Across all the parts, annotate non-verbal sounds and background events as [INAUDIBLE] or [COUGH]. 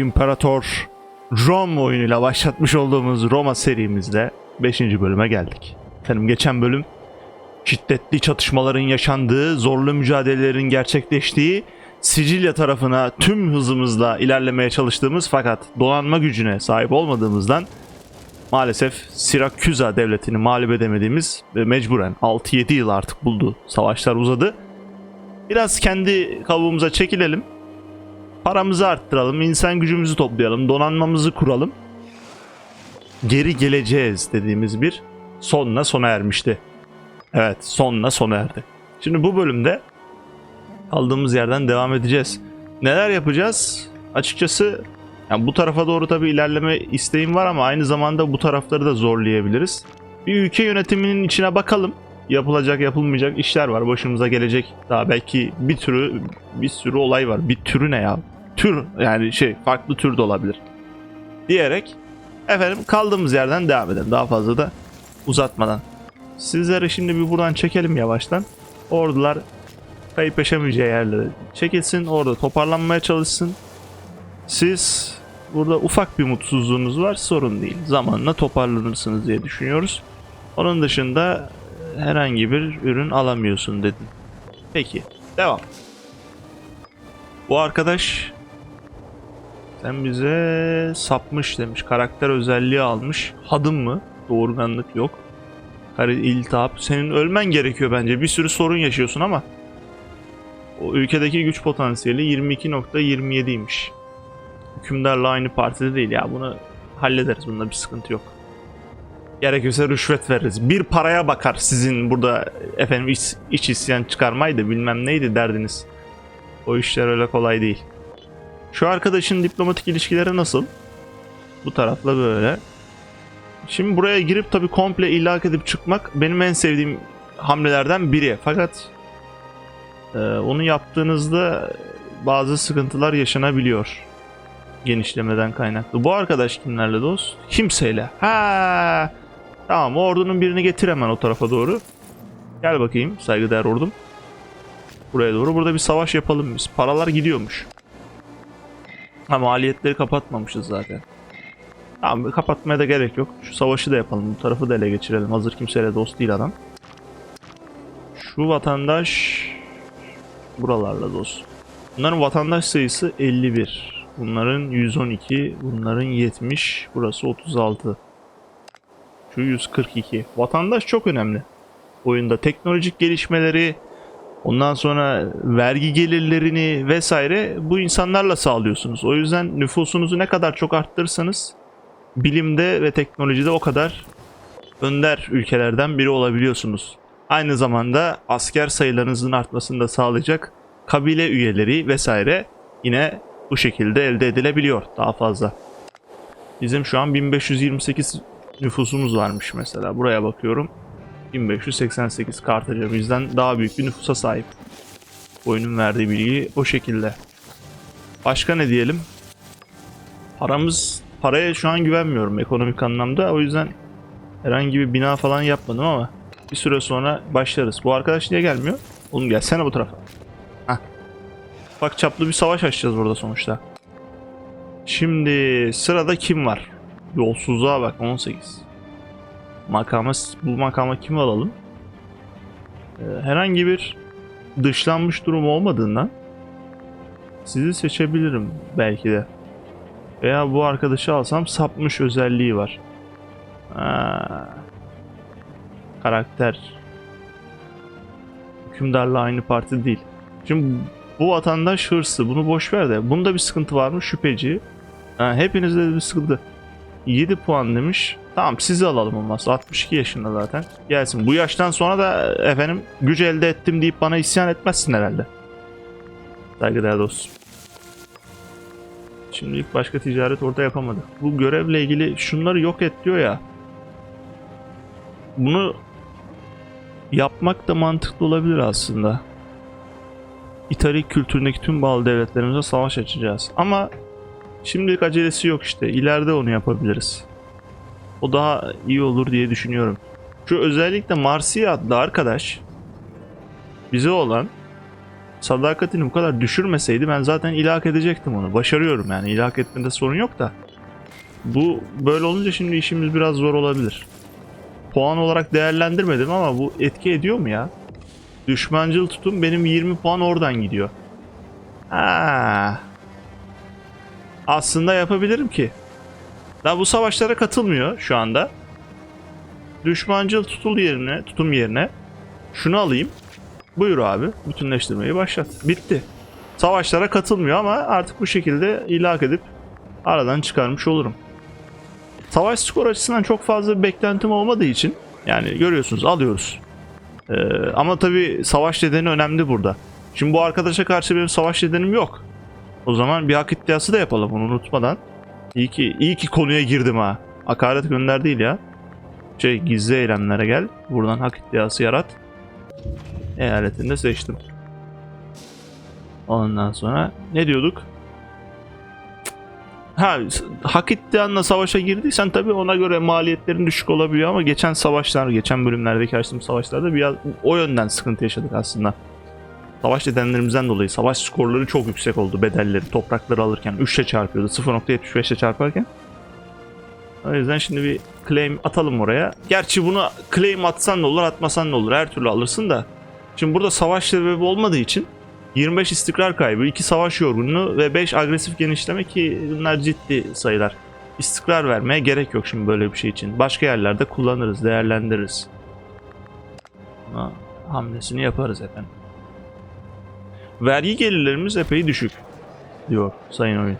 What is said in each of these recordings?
İmparator Rome oyunuyla başlatmış olduğumuz Roma serimizde 5. bölüme geldik. Efendim geçen bölüm şiddetli çatışmaların yaşandığı, zorlu mücadelelerin gerçekleştiği, Sicilya tarafına tüm hızımızla ilerlemeye çalıştığımız fakat donanma gücüne sahip olmadığımızdan maalesef Sirakuza devletini mağlup edemediğimiz ve mecburen 6-7 yıl artık buldu. Savaşlar uzadı. Biraz kendi kabuğumuza çekilelim. Paramızı arttıralım, insan gücümüzü toplayalım, donanmamızı kuralım. Geri geleceğiz dediğimiz bir sonla sona ermişti. Evet, sonla sona erdi. Şimdi bu bölümde kaldığımız yerden devam edeceğiz. Neler yapacağız? Açıkçası yani bu tarafa doğru tabii ilerleme isteğim var ama aynı zamanda bu tarafları da zorlayabiliriz. Bir ülke yönetiminin içine bakalım. Yapılacak yapılmayacak işler var. Başımıza gelecek daha belki bir türü bir sürü olay var. Bir türü ne ya? Tür yani şey farklı tür de olabilir. Diyerek efendim kaldığımız yerden devam edelim. Daha fazla da uzatmadan. Sizleri şimdi bir buradan çekelim yavaştan. Ordular kayıp yaşamayacağı yerlere çekilsin. Orada toparlanmaya çalışsın. Siz burada ufak bir mutsuzluğunuz var sorun değil. Zamanla toparlanırsınız diye düşünüyoruz. Onun dışında herhangi bir ürün alamıyorsun dedin. Peki devam. Bu arkadaş sen bize sapmış demiş. Karakter özelliği almış. Hadım mı? Doğurganlık yok. Kare iltihap. Senin ölmen gerekiyor bence. Bir sürü sorun yaşıyorsun ama o ülkedeki güç potansiyeli 22.27'ymiş. Hükümdarla aynı partide değil ya. Bunu hallederiz. Bunda bir sıkıntı yok. Gerekirse rüşvet veririz. Bir paraya bakar sizin burada efendim iç, iç isyan çıkarmaydı bilmem neydi derdiniz. O işler öyle kolay değil. Şu arkadaşın diplomatik ilişkileri nasıl? Bu tarafla böyle. Şimdi buraya girip tabi komple ilhak edip çıkmak benim en sevdiğim hamlelerden biri. Fakat e, onu yaptığınızda bazı sıkıntılar yaşanabiliyor. Genişlemeden kaynaklı. Bu arkadaş kimlerle dost? Kimseyle. Ha. Tamam ordunun birini getir hemen o tarafa doğru. Gel bakayım saygıdeğer ordum. Buraya doğru. Burada bir savaş yapalım biz. Paralar gidiyormuş. Ha maliyetleri kapatmamışız zaten. Tamam kapatmaya da gerek yok. Şu savaşı da yapalım. Bu tarafı da ele geçirelim. Hazır kimseyle dost değil adam. Şu vatandaş buralarla dost. Bunların vatandaş sayısı 51. Bunların 112. Bunların 70. Burası 36. Şu 142. Vatandaş çok önemli. Oyunda teknolojik gelişmeleri, ondan sonra vergi gelirlerini vesaire bu insanlarla sağlıyorsunuz. O yüzden nüfusunuzu ne kadar çok arttırırsanız bilimde ve teknolojide o kadar önder ülkelerden biri olabiliyorsunuz. Aynı zamanda asker sayılarınızın artmasını da sağlayacak kabile üyeleri vesaire yine bu şekilde elde edilebiliyor daha fazla. Bizim şu an 1528 nüfusumuz varmış mesela. Buraya bakıyorum. 1588 Kartaca bizden daha büyük bir nüfusa sahip. Oyunun verdiği bilgi o şekilde. Başka ne diyelim? Paramız paraya şu an güvenmiyorum ekonomik anlamda. O yüzden herhangi bir bina falan yapmadım ama bir süre sonra başlarız. Bu arkadaş niye gelmiyor? Oğlum gelsene bu tarafa. Hah. Bak çaplı bir savaş açacağız burada sonuçta. Şimdi sırada kim var? Yolsuzluğa bak 18. Makama, bu makama kim alalım? Ee, herhangi bir dışlanmış durum olmadığından sizi seçebilirim belki de. Veya bu arkadaşı alsam sapmış özelliği var. Ha. Karakter. Hükümdarla aynı parti değil. Şimdi bu vatandaş hırsı. Bunu boş ver de. Bunda bir sıkıntı var mı? Şüpheci. Ha, hepinizde de bir sıkıntı. 7 puan demiş. Tamam sizi alalım olmazsa. 62 yaşında zaten. Gelsin. Bu yaştan sonra da efendim güç elde ettim deyip bana isyan etmezsin herhalde. Saygıdeğer dostum. Şimdilik başka ticaret orada yapamadık. Bu görevle ilgili şunları yok et diyor ya. Bunu yapmak da mantıklı olabilir aslında. İtali kültüründeki tüm bağlı devletlerimize savaş açacağız. Ama şimdilik acelesi yok işte. İleride onu yapabiliriz. O daha iyi olur diye düşünüyorum. Şu özellikle Marsiya adlı arkadaş bize olan sadakatini bu kadar düşürmeseydi ben zaten ilhak edecektim onu. Başarıyorum yani ilhak etmede sorun yok da. Bu böyle olunca şimdi işimiz biraz zor olabilir. Puan olarak değerlendirmedim ama bu etki ediyor mu ya? Düşmancıl tutum benim 20 puan oradan gidiyor. Ha. Aslında yapabilirim ki. Daha bu savaşlara katılmıyor şu anda. Düşmancıl tutul yerine, tutum yerine şunu alayım. Buyur abi. Bütünleştirmeyi başlat. Bitti. Savaşlara katılmıyor ama artık bu şekilde ilhak edip aradan çıkarmış olurum. Savaş skor açısından çok fazla bir beklentim olmadığı için yani görüyorsunuz alıyoruz. Ee, ama tabii savaş nedeni önemli burada. Şimdi bu arkadaşa karşı benim savaş nedenim yok. O zaman bir hak iddiası da yapalım bunu unutmadan. İyi ki, iyi ki konuya girdim ha. Hakaret gönder değil ya. Şey gizli eylemlere gel. Buradan hak iddiası yarat. Eyaletini de seçtim. Ondan sonra ne diyorduk? Ha, hak iddianla savaşa girdiysen tabii ona göre maliyetlerin düşük olabiliyor ama geçen savaşlar, geçen bölümlerdeki açtığım savaşlarda biraz o yönden sıkıntı yaşadık aslında. Savaş nedenlerimizden dolayı savaş skorları çok yüksek oldu bedelleri, toprakları alırken 3'e çarpıyordu 0.75'e çarparken. O yüzden şimdi bir claim atalım oraya. Gerçi bunu claim atsan da olur atmasan da olur her türlü alırsın da. Şimdi burada savaş sebebi olmadığı için 25 istikrar kaybı, 2 savaş yorgunluğu ve 5 agresif genişleme ki bunlar ciddi sayılar. İstikrar vermeye gerek yok şimdi böyle bir şey için. Başka yerlerde kullanırız, değerlendiririz. Ama hamlesini yaparız efendim. Vergi gelirlerimiz epey düşük diyor sayın oyun.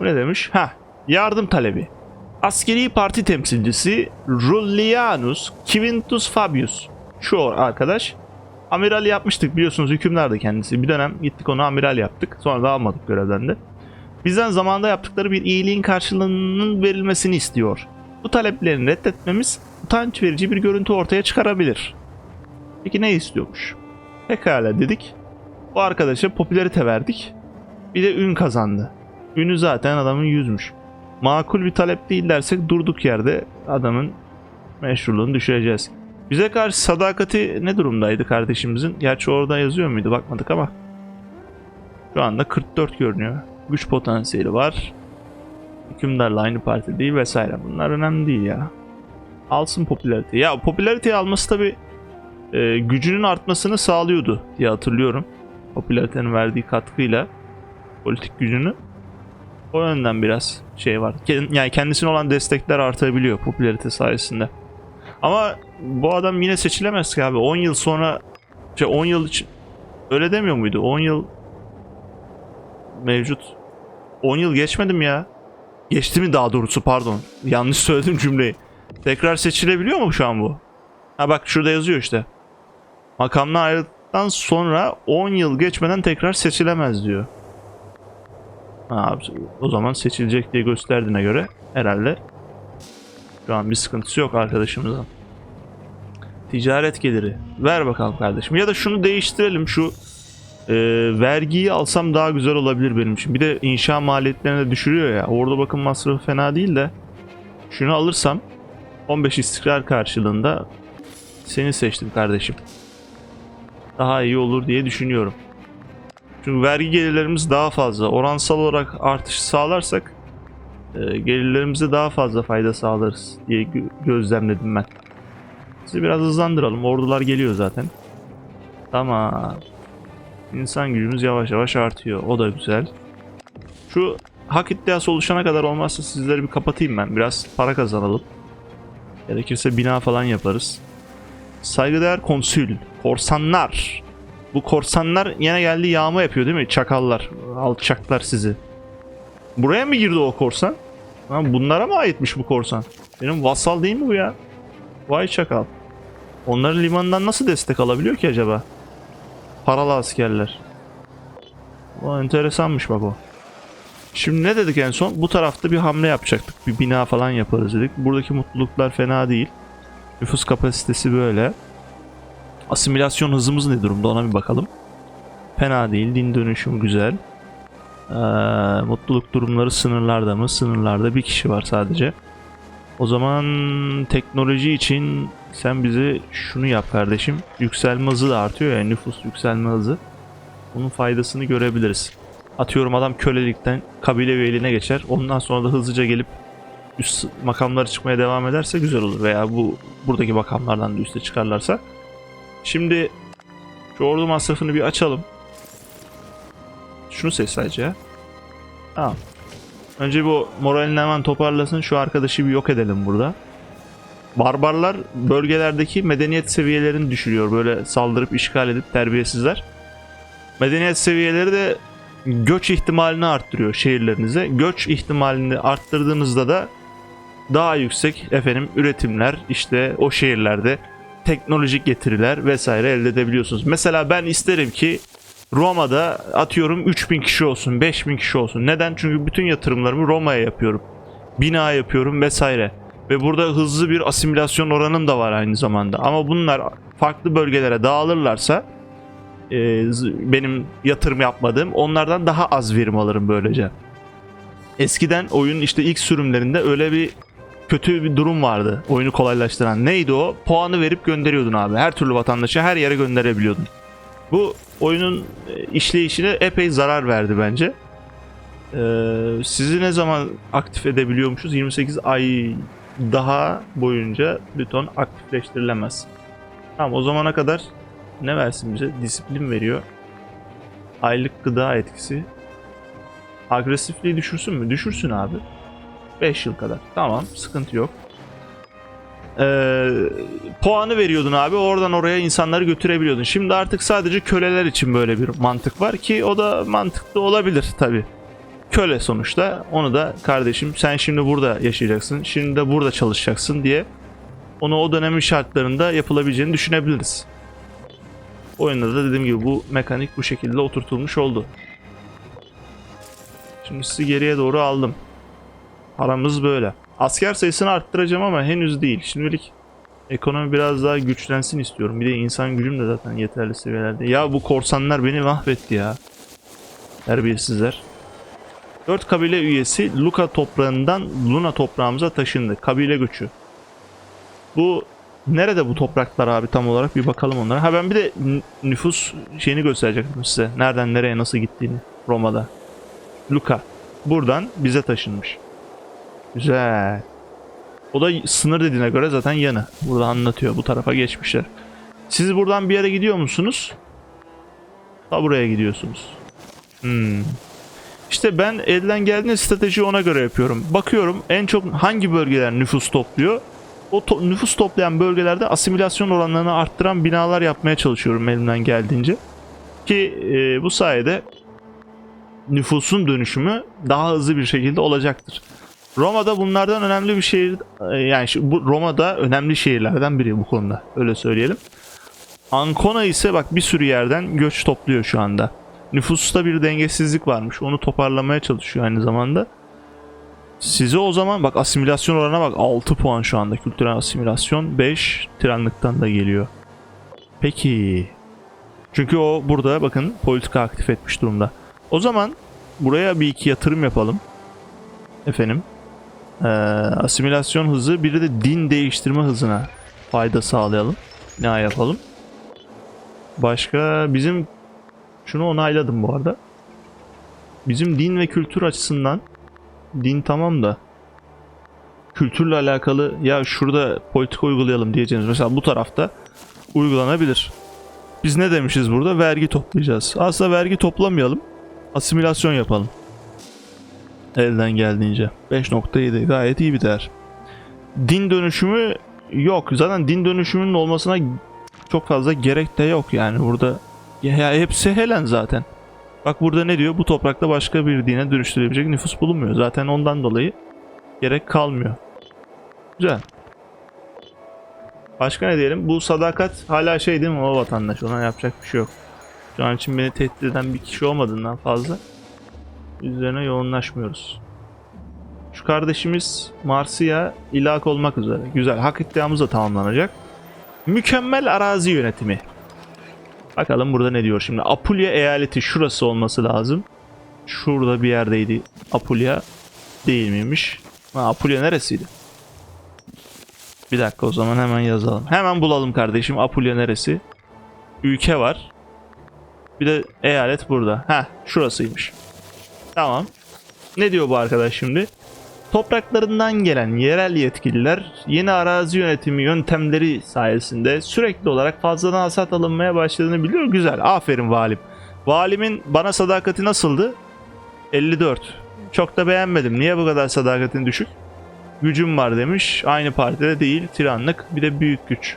Bu ne demiş? Ha, yardım talebi. Askeri parti temsilcisi Rullianus Quintus Fabius. Şu arkadaş amiral yapmıştık biliyorsunuz hükümdardı kendisi. Bir dönem gittik onu amiral yaptık. Sonra da almadık görevden de. Bizden zamanında yaptıkları bir iyiliğin karşılığının verilmesini istiyor. Bu taleplerini reddetmemiz utanç verici bir görüntü ortaya çıkarabilir. Peki ne istiyormuş? Pekala dedik. Bu arkadaşa popülarite verdik. Bir de ün kazandı. Ünü zaten adamın yüzmüş. Makul bir talep değil dersek durduk yerde adamın meşruluğunu düşüreceğiz. Bize karşı sadakati ne durumdaydı kardeşimizin? Gerçi orada yazıyor muydu bakmadık ama. Şu anda 44 görünüyor. Güç potansiyeli var. Hükümdarla aynı parti değil vesaire. Bunlar önemli değil ya. Alsın popülarite. Ya popülarite alması tabi gücünün artmasını sağlıyordu diye hatırlıyorum. Popülaritenin verdiği katkıyla politik gücünü. O yönden biraz şey var. Yani kendisine olan destekler artabiliyor popülarite sayesinde. Ama bu adam yine seçilemez ki abi. 10 yıl sonra şey 10 yıl öyle demiyor muydu? 10 yıl mevcut. 10 yıl geçmedim ya. Geçti mi daha doğrusu pardon. Yanlış söyledim cümleyi. Tekrar seçilebiliyor mu şu an bu? Ha bak şurada yazıyor işte. Makamdan ayrıldıktan sonra 10 yıl geçmeden tekrar seçilemez diyor. Ha, o zaman seçilecek diye gösterdiğine göre herhalde şu an bir sıkıntısı yok arkadaşımızın. Ticaret geliri. Ver bakalım kardeşim. Ya da şunu değiştirelim. Şu e, vergiyi alsam daha güzel olabilir benim için. Bir de inşa maliyetlerini de düşürüyor ya. Orada bakım masrafı fena değil de. Şunu alırsam 15 istikrar karşılığında seni seçtim kardeşim. Daha iyi olur diye düşünüyorum. Çünkü vergi gelirlerimiz daha fazla. Oransal olarak artış sağlarsak e, gelirlerimize daha fazla fayda sağlarız diye gö- gözlemledim ben. Sizi biraz hızlandıralım. Ordular geliyor zaten. Tamam. İnsan gücümüz yavaş yavaş artıyor. O da güzel. Şu hak iddiası oluşana kadar olmazsa sizleri bir kapatayım ben. Biraz para kazanalım. Gerekirse bina falan yaparız. Saygıdeğer konsül. Korsanlar. Bu korsanlar yine geldi yağma yapıyor değil mi? Çakallar. Alçaklar sizi. Buraya mı girdi o korsan? Ha, bunlara mı aitmiş bu korsan? Benim vassal değil mi bu ya? Vay çakal. Onları limandan nasıl destek alabiliyor ki acaba? Paralı askerler. O enteresanmış bak o. Şimdi ne dedik en son? Bu tarafta bir hamle yapacaktık. Bir bina falan yaparız dedik. Buradaki mutluluklar fena değil. Nüfus kapasitesi böyle. Asimilasyon hızımız ne durumda ona bir bakalım. Fena değil. Din dönüşüm güzel. Ee, mutluluk durumları sınırlarda mı? Sınırlarda bir kişi var sadece. O zaman teknoloji için sen bize şunu yap kardeşim. Yükselme hızı da artıyor ya nüfus yükselme hızı. Bunun faydasını görebiliriz. Atıyorum adam kölelikten kabile üyeliğine geçer. Ondan sonra da hızlıca gelip üst makamlara çıkmaya devam ederse güzel olur. Veya bu buradaki makamlardan da üste çıkarlarsa. Şimdi şu ordu masrafını bir açalım. Şunu seç sadece. Tamam. Önce bu moralini hemen toparlasın. Şu arkadaşı bir yok edelim burada. Barbarlar bölgelerdeki medeniyet seviyelerini düşürüyor. Böyle saldırıp işgal edip terbiyesizler. Medeniyet seviyeleri de göç ihtimalini arttırıyor şehirlerinize. Göç ihtimalini arttırdığınızda da daha yüksek efendim üretimler işte o şehirlerde teknolojik getiriler vesaire elde edebiliyorsunuz. Mesela ben isterim ki Roma'da atıyorum 3000 kişi olsun, 5000 kişi olsun. Neden? Çünkü bütün yatırımlarımı Roma'ya yapıyorum. Bina yapıyorum vesaire. Ve burada hızlı bir asimilasyon oranım da var aynı zamanda. Ama bunlar farklı bölgelere dağılırlarsa e, benim yatırım yapmadığım onlardan daha az verim alırım böylece. Eskiden oyunun işte ilk sürümlerinde öyle bir kötü bir durum vardı. Oyunu kolaylaştıran. Neydi o? Puanı verip gönderiyordun abi. Her türlü vatandaşı her yere gönderebiliyordun. Bu oyunun e, işleyişine epey zarar verdi bence. Ee, sizi ne zaman aktif edebiliyormuşuz? 28 ay daha boyunca Lüton aktifleştirilemez. Tamam o zamana kadar ne versin bize? Disiplin veriyor. Aylık gıda etkisi. Agresifliği düşürsün mü? Düşürsün abi. 5 yıl kadar. Tamam sıkıntı yok. Ee, puanı veriyordun abi oradan oraya insanları götürebiliyordun. Şimdi artık sadece köleler için böyle bir mantık var ki o da mantıklı olabilir tabi. Köle sonuçta onu da kardeşim sen şimdi burada yaşayacaksın şimdi de burada çalışacaksın diye onu o dönemin şartlarında yapılabileceğini düşünebiliriz. Oyunda da dediğim gibi bu mekanik bu şekilde oturtulmuş oldu. Şimdi sizi geriye doğru aldım. Paramız böyle. Asker sayısını arttıracağım ama henüz değil. Şimdilik ekonomi biraz daha güçlensin istiyorum. Bir de insan gücüm de zaten yeterli seviyelerde. Ya bu korsanlar beni mahvetti ya. Terbiyesizler. 4 kabile üyesi Luka toprağından Luna toprağımıza taşındı. Kabile göçü. Bu nerede bu topraklar abi tam olarak bir bakalım onlara. Ha ben bir de nüfus şeyini gösterecektim size. Nereden nereye nasıl gittiğini Roma'da. Luka. Buradan bize taşınmış. Güzel. O da sınır dediğine göre zaten yanı. Burada anlatıyor. Bu tarafa geçmişler. Siz buradan bir yere gidiyor musunuz? Ha buraya gidiyorsunuz. Hmm. İşte ben elden geldiğinde strateji ona göre yapıyorum. Bakıyorum en çok hangi bölgeler nüfus topluyor. O to- nüfus toplayan bölgelerde asimilasyon oranlarını arttıran binalar yapmaya çalışıyorum elimden geldiğince. Ki e, bu sayede nüfusun dönüşümü daha hızlı bir şekilde olacaktır. Roma'da bunlardan önemli bir şehir e, yani bu Roma'da önemli şehirlerden biri bu konuda öyle söyleyelim. Ancona ise bak bir sürü yerden göç topluyor şu anda. Nüfusta bir dengesizlik varmış. Onu toparlamaya çalışıyor aynı zamanda. Size o zaman bak asimilasyon oranına bak 6 puan şu anda. Kültürel asimilasyon 5 tiranlıktan da geliyor. Peki. Çünkü o burada bakın politika aktif etmiş durumda. O zaman buraya bir iki yatırım yapalım. Efendim. Ee, asimilasyon hızı biri de din değiştirme hızına fayda sağlayalım. Ne yapalım? Başka bizim şunu onayladım bu arada. Bizim din ve kültür açısından din tamam da kültürle alakalı ya şurada politika uygulayalım diyeceğiniz mesela bu tarafta uygulanabilir. Biz ne demişiz burada? Vergi toplayacağız. Aslında vergi toplamayalım. Asimilasyon yapalım. Elden geldiğince. 5.7 gayet iyi bir değer. Din dönüşümü yok. Zaten din dönüşümünün olmasına çok fazla gerek de yok yani burada. Ya, hepsi Helen zaten. Bak burada ne diyor? Bu toprakta başka bir dine dönüştürebilecek nüfus bulunmuyor. Zaten ondan dolayı gerek kalmıyor. Güzel. Başka ne diyelim? Bu sadakat hala şey değil mi o vatandaş? Ona yapacak bir şey yok. Şu an için beni tehdit eden bir kişi olmadığından fazla üzerine yoğunlaşmıyoruz. Şu kardeşimiz Marsiya ilak olmak üzere. Güzel. Hak iddiamız da tamamlanacak. Mükemmel arazi yönetimi. Bakalım burada ne diyor şimdi. Apulya eyaleti şurası olması lazım. Şurada bir yerdeydi Apulya. Değil miymiş? Ha, Apulya neresiydi? Bir dakika o zaman hemen yazalım. Hemen bulalım kardeşim Apulya neresi? Ülke var. Bir de eyalet burada. Ha, şurasıymış. Tamam. Ne diyor bu arkadaş şimdi? Topraklarından gelen yerel yetkililer yeni arazi yönetimi yöntemleri sayesinde sürekli olarak fazladan hasat alınmaya başladığını biliyor. Güzel. Aferin valim. Valimin bana sadakati nasıldı? 54. Çok da beğenmedim. Niye bu kadar sadakatin düşük? Gücüm var demiş. Aynı partide değil. Tiranlık. Bir de büyük güç.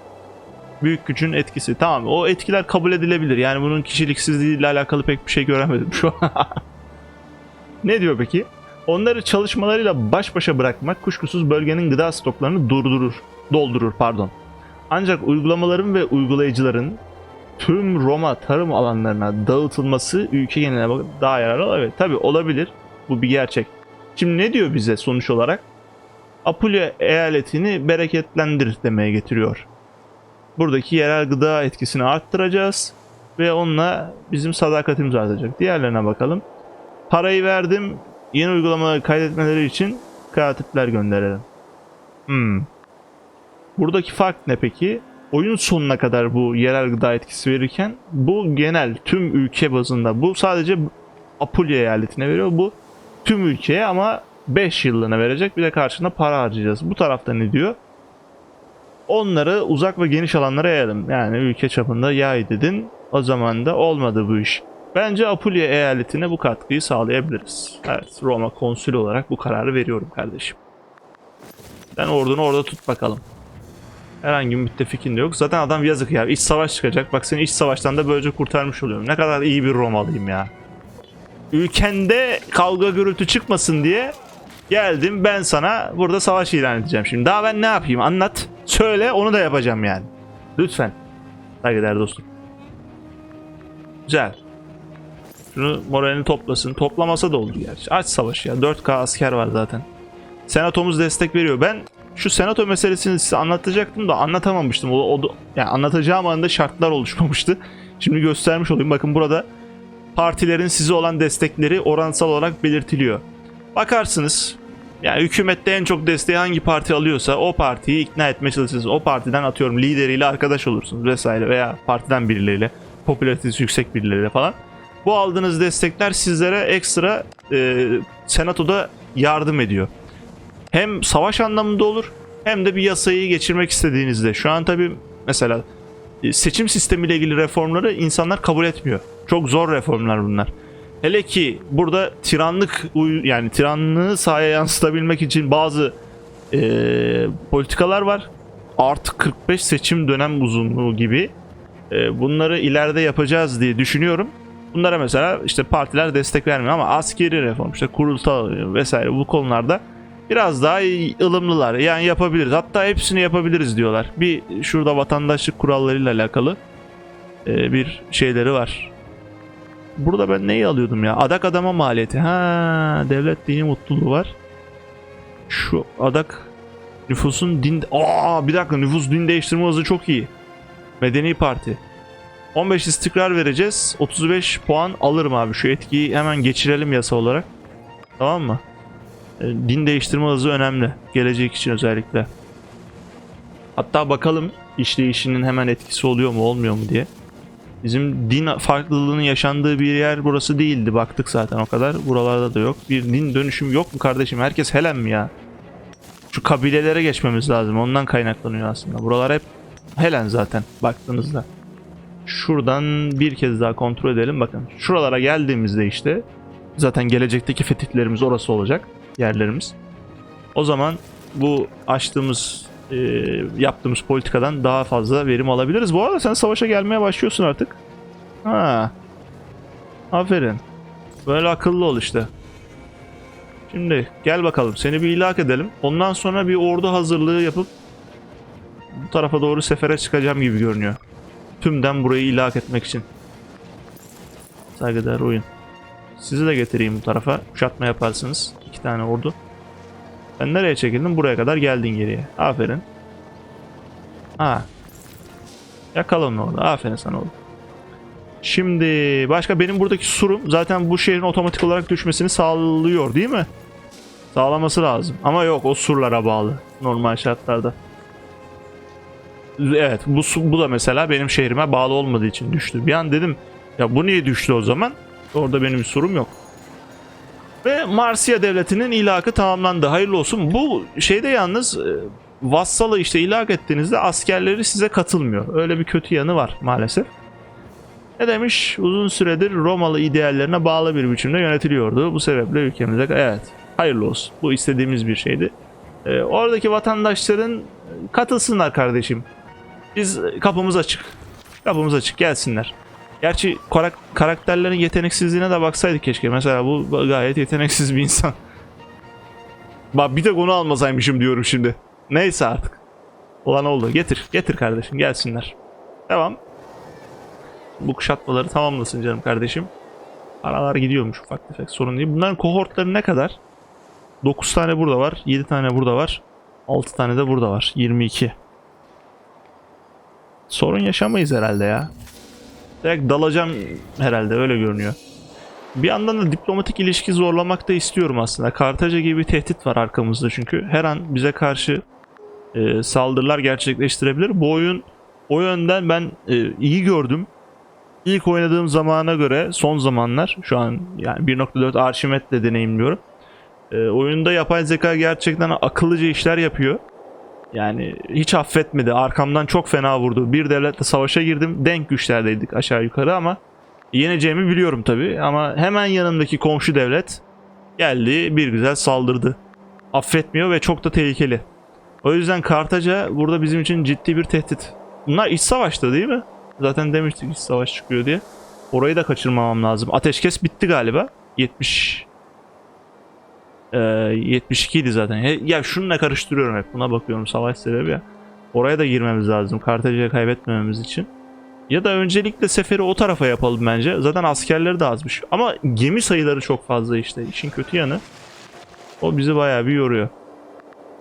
Büyük gücün etkisi. Tamam o etkiler kabul edilebilir. Yani bunun kişiliksizliğiyle alakalı pek bir şey göremedim şu an. [LAUGHS] ne diyor peki? Onları çalışmalarıyla baş başa bırakmak kuşkusuz bölgenin gıda stoklarını durdurur, doldurur pardon. Ancak uygulamaların ve uygulayıcıların tüm Roma tarım alanlarına dağıtılması ülke geneline daha yararlı. Evet tabi olabilir. Bu bir gerçek. Şimdi ne diyor bize sonuç olarak? Apulya eyaletini bereketlendir demeye getiriyor. Buradaki yerel gıda etkisini arttıracağız ve onunla bizim sadakatimiz artacak. Diğerlerine bakalım. Parayı verdim. Yeni uygulamaları kaydetmeleri için katipler gönderelim. Hmm. Buradaki fark ne peki? Oyun sonuna kadar bu yerel gıda etkisi verirken bu genel tüm ülke bazında bu sadece Apulya eyaletine veriyor. Bu tüm ülkeye ama 5 yıllığına verecek. Bir de karşında para harcayacağız. Bu tarafta ne diyor? Onları uzak ve geniş alanlara yayalım. Yani ülke çapında yay dedin. O zaman da olmadı bu iş. Bence Apulya eyaletine bu katkıyı sağlayabiliriz. Evet, Roma konsülü olarak bu kararı veriyorum kardeşim. Sen ordunu orada tut bakalım. Herhangi bir müttefikin de yok. Zaten adam yazık ya. İç savaş çıkacak. Bak seni iç savaştan da böylece kurtarmış oluyorum. Ne kadar iyi bir Romalıyım ya. Ülkende kavga gürültü çıkmasın diye geldim ben sana burada savaş ilan edeceğim şimdi. Daha ben ne yapayım anlat. Söyle onu da yapacağım yani. Lütfen. Saygıdeğer dostum. Güzel. Şunu moralini toplasın. Toplamasa da olur gerçi. Aç savaşı ya. 4K asker var zaten. Senatomuz destek veriyor. Ben şu senato meselesini size anlatacaktım da anlatamamıştım. O, o, yani anlatacağım anda şartlar oluşmamıştı. Şimdi göstermiş olayım. Bakın burada partilerin size olan destekleri oransal olarak belirtiliyor. Bakarsınız yani hükümette en çok desteği hangi parti alıyorsa o partiyi ikna etmeye çalışırsınız. O partiden atıyorum lideriyle arkadaş olursunuz vesaire veya partiden birileriyle popülaritesi yüksek birileriyle falan. Bu aldığınız destekler sizlere ekstra e, senatoda yardım ediyor. Hem savaş anlamında olur hem de bir yasayı geçirmek istediğinizde. Şu an tabi mesela e, seçim sistemiyle ilgili reformları insanlar kabul etmiyor. Çok zor reformlar bunlar. Hele ki burada tiranlık yani tiranlığı sahaya yansıtabilmek için bazı e, politikalar var. Artı 45 seçim dönem uzunluğu gibi e, bunları ileride yapacağız diye düşünüyorum. Bunlara mesela işte partiler destek vermiyor ama askeri reform işte kurultay vesaire bu konularda biraz daha ılımlılar. Yani yapabiliriz. Hatta hepsini yapabiliriz diyorlar. Bir şurada vatandaşlık kurallarıyla alakalı e, bir şeyleri var. Burada ben neyi alıyordum ya? Adak adama maliyeti. Ha, devlet dini mutluluğu var. Şu adak nüfusun din... Aa bir dakika nüfus din değiştirme hızı çok iyi. Medeni Parti. 15 istikrar vereceğiz. 35 puan alırım abi. Şu etkiyi hemen geçirelim yasa olarak. Tamam mı? E, din değiştirme hızı önemli. Gelecek için özellikle. Hatta bakalım işleyişinin hemen etkisi oluyor mu olmuyor mu diye. Bizim din farklılığının yaşandığı bir yer burası değildi. Baktık zaten o kadar. Buralarda da yok. Bir din dönüşüm yok mu kardeşim? Herkes Helen mi ya? Şu kabilelere geçmemiz lazım. Ondan kaynaklanıyor aslında. Buralar hep Helen zaten baktığınızda. Şuradan bir kez daha kontrol edelim. Bakın şuralara geldiğimizde işte zaten gelecekteki fetihlerimiz orası olacak. Yerlerimiz. O zaman bu açtığımız e, yaptığımız politikadan daha fazla verim alabiliriz. Bu arada sen savaşa gelmeye başlıyorsun artık. Ha. Aferin. Böyle akıllı ol işte. Şimdi gel bakalım seni bir ilak edelim. Ondan sonra bir ordu hazırlığı yapıp bu tarafa doğru sefere çıkacağım gibi görünüyor. Tümden burayı ilak etmek için. Saygıdeğer oyun. Sizi de getireyim bu tarafa. Kuşatma yaparsınız. İki tane ordu. Ben nereye çekildim? Buraya kadar geldin geriye. Aferin. Ha. Yakala onu orada. Aferin sana oğlum. Şimdi başka benim buradaki surum zaten bu şehrin otomatik olarak düşmesini sağlıyor değil mi? Sağlaması lazım. Ama yok o surlara bağlı normal şartlarda. Evet bu, bu da mesela benim şehrime bağlı olmadığı için düştü. Bir an dedim Ya bu niye düştü o zaman? Orada benim bir sorum yok. Ve Marsiya devletinin ilakı tamamlandı. Hayırlı olsun. Bu şeyde yalnız e, vassalı işte ilak ettiğinizde askerleri size katılmıyor. Öyle bir kötü yanı var maalesef. Ne demiş? Uzun süredir Romalı ideallerine bağlı bir biçimde yönetiliyordu. Bu sebeple ülkemize evet hayırlı olsun. Bu istediğimiz bir şeydi. E, oradaki vatandaşların katılsınlar kardeşim. Biz kapımız açık. Kapımız açık gelsinler. Gerçi karak- karakterlerin yeteneksizliğine de baksaydık keşke. Mesela bu gayet yeteneksiz bir insan. Bak bir tek onu almasaymışım diyorum şimdi. Neyse artık. Olan oldu. Getir. Getir kardeşim. Gelsinler. Devam. Bu kuşatmaları tamamlasın canım kardeşim. Aralar gidiyormuş ufak tefek sorun değil. Bunların kohortları ne kadar? 9 tane burada var. 7 tane burada var. 6 tane de burada var. 22. Sorun yaşamayız herhalde ya. Direkt dalacağım herhalde öyle görünüyor. Bir yandan da diplomatik ilişki zorlamak da istiyorum aslında. Kartaca gibi bir tehdit var arkamızda çünkü. Her an bize karşı e, saldırılar gerçekleştirebilir. Bu oyun o yönden ben e, iyi gördüm. İlk oynadığım zamana göre son zamanlar şu an yani 1.4 Archimet'le deneyimliyorum. E, oyunda yapay zeka gerçekten akıllıca işler yapıyor. Yani hiç affetmedi. Arkamdan çok fena vurdu. Bir devletle savaşa girdim. Denk güçlerdeydik aşağı yukarı ama yeneceğimi biliyorum tabi. Ama hemen yanımdaki komşu devlet geldi bir güzel saldırdı. Affetmiyor ve çok da tehlikeli. O yüzden Kartaca burada bizim için ciddi bir tehdit. Bunlar iç savaşta değil mi? Zaten demiştik iç savaş çıkıyor diye. Orayı da kaçırmamam lazım. Ateşkes bitti galiba. 70 ee, 72 idi zaten. He- Ya şununla karıştırıyorum hep. Buna bakıyorum savaş sebebi ya. Oraya da girmemiz lazım. Kartaca'yı kaybetmememiz için. Ya da öncelikle seferi o tarafa yapalım bence. Zaten askerleri de azmış. Ama gemi sayıları çok fazla işte. İşin kötü yanı. O bizi bayağı bir yoruyor.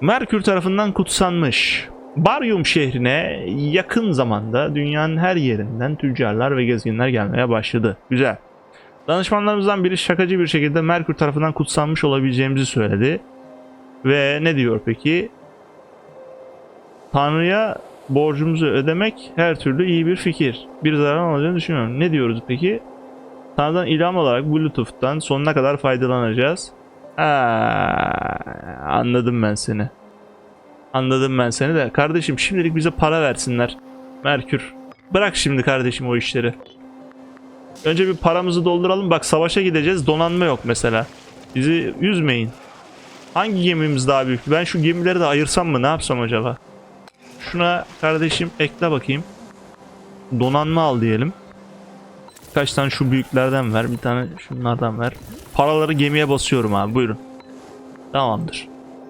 Merkür tarafından kutsanmış. Baryum şehrine yakın zamanda dünyanın her yerinden tüccarlar ve gezginler gelmeye başladı. Güzel. Danışmanlarımızdan biri şakacı bir şekilde Merkür tarafından kutsanmış olabileceğimizi söyledi. Ve ne diyor peki? Tanrı'ya borcumuzu ödemek her türlü iyi bir fikir. Bir zarar olacağını düşünmüyorum. Ne diyoruz peki? Tanrı'dan ilham olarak Bluetooth'tan sonuna kadar faydalanacağız. Ha, anladım ben seni. Anladım ben seni de. Kardeşim şimdilik bize para versinler. Merkür. Bırak şimdi kardeşim o işleri. Önce bir paramızı dolduralım. Bak savaşa gideceğiz. Donanma yok mesela. Bizi üzmeyin. Hangi gemimiz daha büyük? Ben şu gemileri de ayırsam mı? Ne yapsam acaba? Şuna kardeşim ekle bakayım. Donanma al diyelim. Kaç tane şu büyüklerden ver. Bir tane şunlardan ver. Paraları gemiye basıyorum abi. Buyurun. Tamamdır.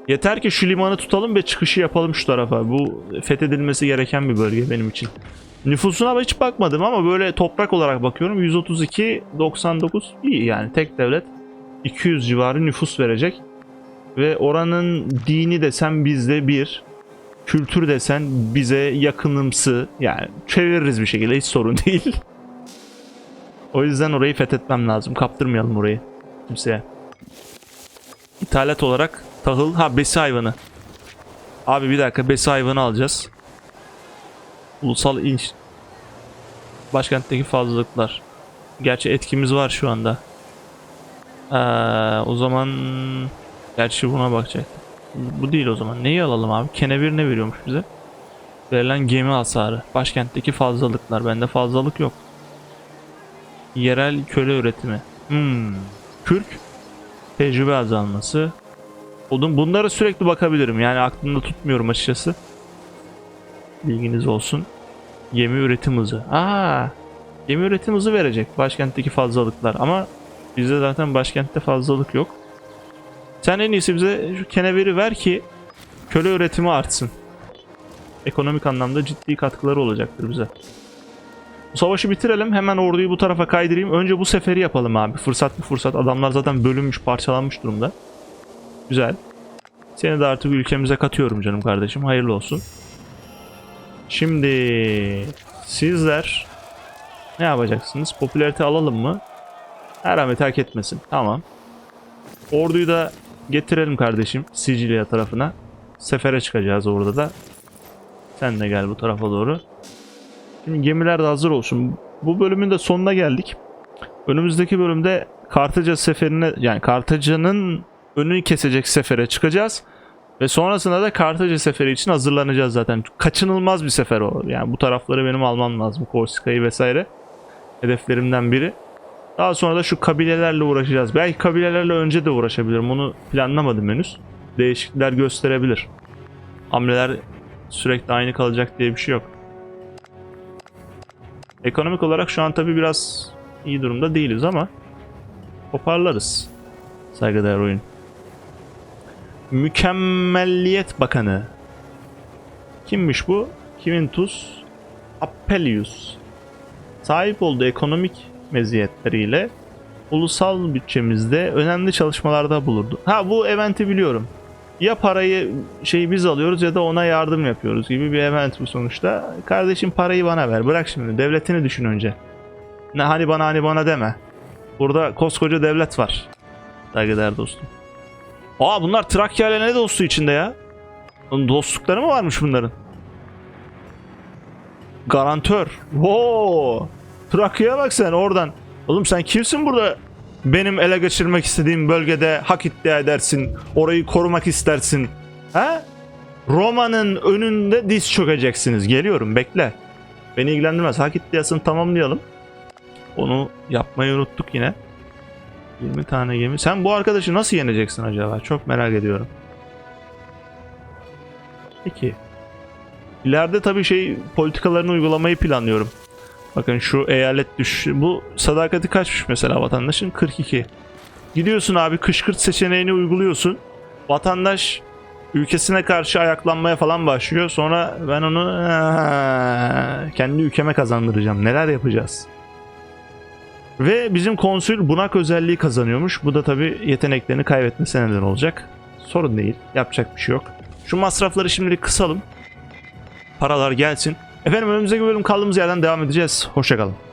Yeter ki şu limanı tutalım ve çıkışı yapalım şu tarafa. Bu fethedilmesi gereken bir bölge benim için. Nüfusuna hiç bakmadım ama böyle toprak olarak bakıyorum. 132, 99 iyi yani tek devlet 200 civarı nüfus verecek. Ve oranın dini desen bizde bir, kültür desen bize yakınımsı yani çeviririz bir şekilde hiç sorun [LAUGHS] değil. o yüzden orayı fethetmem lazım. Kaptırmayalım orayı kimseye. İthalat olarak tahıl, ha besi hayvanı. Abi bir dakika besi hayvanı alacağız. Ulusal inş başkentteki fazlalıklar. Gerçi etkimiz var şu anda. Ee, o zaman gerçi buna bakacaktık. Bu değil o zaman. Neyi alalım abi? Kenevir ne veriyormuş bize? Verilen gemi hasarı. Başkentteki fazlalıklar. Bende fazlalık yok. Yerel köle üretimi. Hmm. Kürk. Tecrübe azalması. Odun bunlara sürekli bakabilirim. Yani aklımda tutmuyorum açıkçası. Bilginiz olsun. Gemi üretim hızı. Aa, gemi üretim hızı verecek başkentteki fazlalıklar ama bizde zaten başkentte fazlalık yok. Sen en iyisi bize şu keneveri ver ki köle üretimi artsın. Ekonomik anlamda ciddi katkıları olacaktır bize. Bu savaşı bitirelim. Hemen orduyu bu tarafa kaydırayım. Önce bu seferi yapalım abi. Fırsat bir fırsat. Adamlar zaten bölünmüş, parçalanmış durumda. Güzel. Seni de artık ülkemize katıyorum canım kardeşim. Hayırlı olsun. Şimdi sizler ne yapacaksınız? Popülarite alalım mı? Her rahmet hak etmesin. Tamam. Orduyu da getirelim kardeşim Sicilya tarafına. Sefere çıkacağız orada da. Sen de gel bu tarafa doğru. Şimdi gemiler de hazır olsun. Bu bölümün de sonuna geldik. Önümüzdeki bölümde Kartaca seferine yani Kartaca'nın önünü kesecek sefere çıkacağız. Ve sonrasında da Kartaca seferi için hazırlanacağız zaten. Kaçınılmaz bir sefer o. Yani bu tarafları benim almam lazım. Korsika'yı vesaire. Hedeflerimden biri. Daha sonra da şu kabilelerle uğraşacağız. Belki kabilelerle önce de uğraşabilirim. Onu planlamadım henüz. Değişiklikler gösterebilir. Hamleler sürekli aynı kalacak diye bir şey yok. Ekonomik olarak şu an tabi biraz iyi durumda değiliz ama toparlarız. Saygıdeğer oyun. Mükemmelliyet Bakanı. Kimmiş bu? Quintus Appelius. Sahip olduğu ekonomik meziyetleriyle ulusal bütçemizde önemli çalışmalarda bulurdu. Ha bu eventi biliyorum. Ya parayı şeyi biz alıyoruz ya da ona yardım yapıyoruz gibi bir event bu sonuçta. Kardeşim parayı bana ver. Bırak şimdi devletini düşün önce. Ne hani bana hani bana deme. Burada koskoca devlet var. Saygıdeğer dostum. Aa bunlar Trakya ile ne dostu içinde ya? Dostlukları mı varmış bunların? Garantör. Oo. Trakya'ya bak sen oradan. Oğlum sen kimsin burada? Benim ele geçirmek istediğim bölgede hak iddia edersin. Orayı korumak istersin. Ha? Roma'nın önünde diz çökeceksiniz. Geliyorum bekle. Beni ilgilendirmez. Hak iddiasını tamamlayalım. Onu yapmayı unuttuk yine. 20 tane gemi. Sen bu arkadaşı nasıl yeneceksin acaba? Çok merak ediyorum. Peki. İleride tabii şey politikalarını uygulamayı planlıyorum. Bakın şu eyalet düş. Bu sadakati kaçmış mesela vatandaşın? 42. Gidiyorsun abi kışkırt seçeneğini uyguluyorsun. Vatandaş ülkesine karşı ayaklanmaya falan başlıyor. Sonra ben onu "Aa, kendi ülkeme kazandıracağım. Neler yapacağız? Ve bizim konsül bunak özelliği kazanıyormuş. Bu da tabii yeteneklerini kaybetmesine neden olacak. Sorun değil. Yapacak bir şey yok. Şu masrafları şimdilik kısalım. Paralar gelsin. Efendim önümüzdeki bölüm kaldığımız yerden devam edeceğiz. Hoşçakalın.